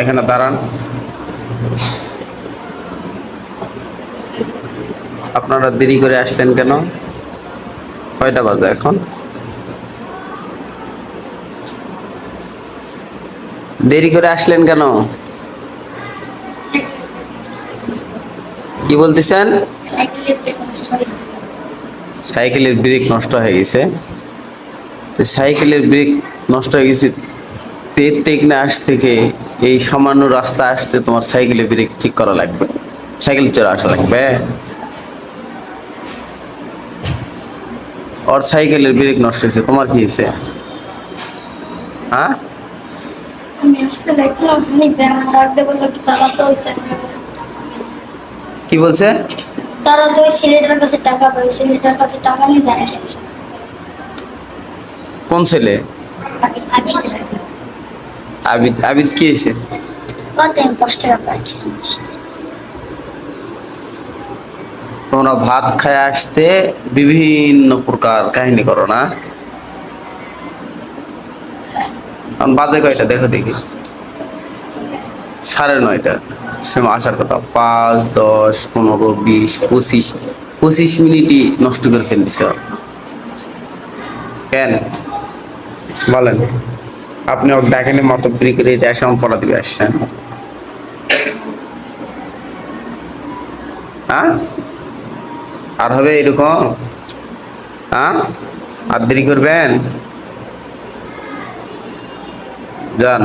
এখানে দাঁড়ান। আপনারা দেরি করে আসলেন কেন? কয়টা বাজে এখন? দেরি করে আসলেন কেন? কি বলতেছেন? সাইকেলের ব্রেক নষ্ট হয়ে গেছে। সাইকেলের ব্রেক নষ্ট হয়ে গেছে তের টেকনা আস থেকে এই সামান্য রাস্তা আসতে তোমার সাইকেলে ব্রেক ঠিক করা লাগবে। সাইকেল চড়ে আসা লাগবে। ওর সাইকেলের ব্রেক নষ্ট হয়েছে তোমার কি হয়েছে? হ্যাঁ? কি বলছে? তারা তো ওই ছেলেটার কাছে টাকা পায় ওই ছেলেটার কাছে টাকা নিয়ে আসে কোন ছেলে? আমি আজিজ রাখি আবিদ আবিদ কি হয়েছে? কত আমি পাঁচ টাকা পাচ্ছিলাম তোমরা ভাত খায় আসতে বিভিন্ন প্রকার কাহিনী করো না। বাজে কয়টা দেখো দেখি। সাড়ে নয়টা। সময় আসার কথা। পাঁচ দশ পনেরো বিশ পঁচিশ। পঁচিশ মিনিটই নষ্ট করে ফেলতেছ কেন? বলেন। আপনি ওকে মত বিক্রি করে এটা এসে পড়া দিবে আসছেন। হ্যাঁ? আর হবে এরকম? হ্যাঁ? আর দেরি করবেন? যান।